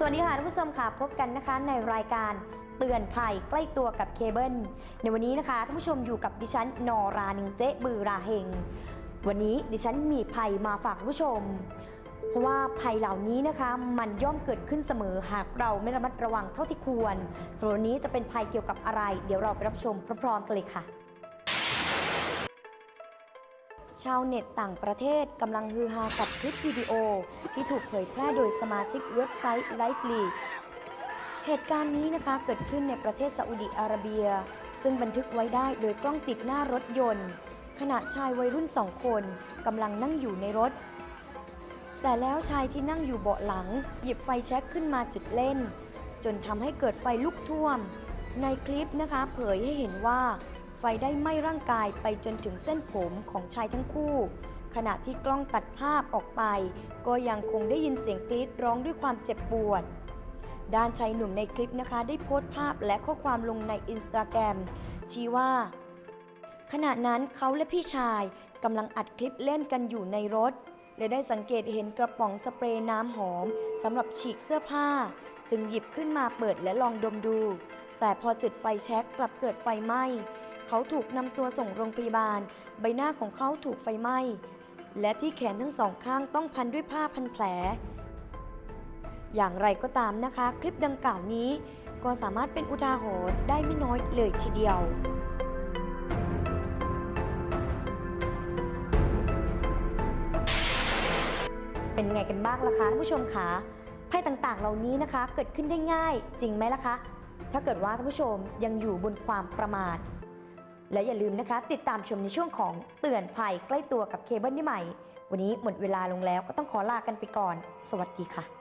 สวัสดีค่ะท่านผู้ชมค่ะพบกันนะคะในรายการเตือนภัยใกล้ตัวกับเคเบิลในวันนี้นะคะท่านผู้ชมอยู่กับดิฉันนอรานิงเจ๊บือราเฮงวันนี้ดิฉันมีภัยมาฝากผู้ชม เพราะว่าภัยเหล่านี้นะคะมันย่อมเกิดขึ้นเสมอหากเราไม่ระมัดระวังเท่าที่ควรส่วนนี้จะเป็นภัยเกี่ยวกับอะไร เดี๋ยวเราไปรับชมพร้อมๆกันเลยค่ะ ชาวเน็ตต่างประเทศกำลังฮือฮากับคลิปวิดีโอ ที่ถูกเผยแพร่โดยสมาชิกเว็บไซต์ Life League เหตุการณ์นี้นะคะเกิดขึ้นในประเทศซาอุดิอาระเบีย ซึ่งบันทึกไว้ได้โดยกล้องติดหน้ารถยนต์ ขณะชายวัยรุ่นสองคนกำลังนั่งอยู่ในรถ แต่แล้วชายที่นั่งอยู่เบาะหลัง หยิบไฟแช็กขึ้นมาจุดเล่น จนทำให้เกิดไฟลุกท่วม ในคลิปนะคะเผยให้เห็นว่า ไฟได้ไหม้ร่างกายไปจนถึงเส้นผมของชายทั้งคู่ ขณะที่กล้องตัดภาพออกไป ก็ยังคงได้ยินเสียงกรีดร้องด้วยความเจ็บปวด ด้านชายหนุ่มในคลิปนะคะ ได้โพสต์ภาพและข้อความลงในอินสตาแกรมชี้ว่า ขณะนั้นเขาและพี่ชายกำลังอัดคลิปเล่นกันอยู่ในรถและได้สังเกตเห็นกระป๋องสเปรย์น้ำหอมสำหรับฉีกเสื้อผ้า จึงหยิบขึ้นมาเปิดและลองดมดู แต่พอจุดไฟแช็กกลับเกิดไฟไหม้ เขาถูกนำตัวส่งโรงพยาบาล ใบหน้าของเขาถูกไฟไหม้ และที่แขนทั้งสองข้างต้องพันด้วยผ้าพันแผล อย่างไรก็ตามนะคะ คลิปดังกล่าวนี้ ก็สามารถเป็นอุทาหรณ์ได้ไม่น้อยเลยทีเดียวเป็นไงกันบ้างล่ะคะท่านผู้ชมคะภัยต่างๆ เหล่านี้นะคะ เกิดขึ้นได้ง่ายจริงไหมล่ะคะ ถ้าเกิดว่าท่านผู้ชมยังอยู่บนความประมาท และอย่าลืมนะคะ ติดตามชมในช่วงของเตือนภัยใกล้ตัวกับเคเบิลได้ใหม่ วันนี้หมดเวลาลงแล้วก็ต้องขอลากันไปก่อน สวัสดีค่ะ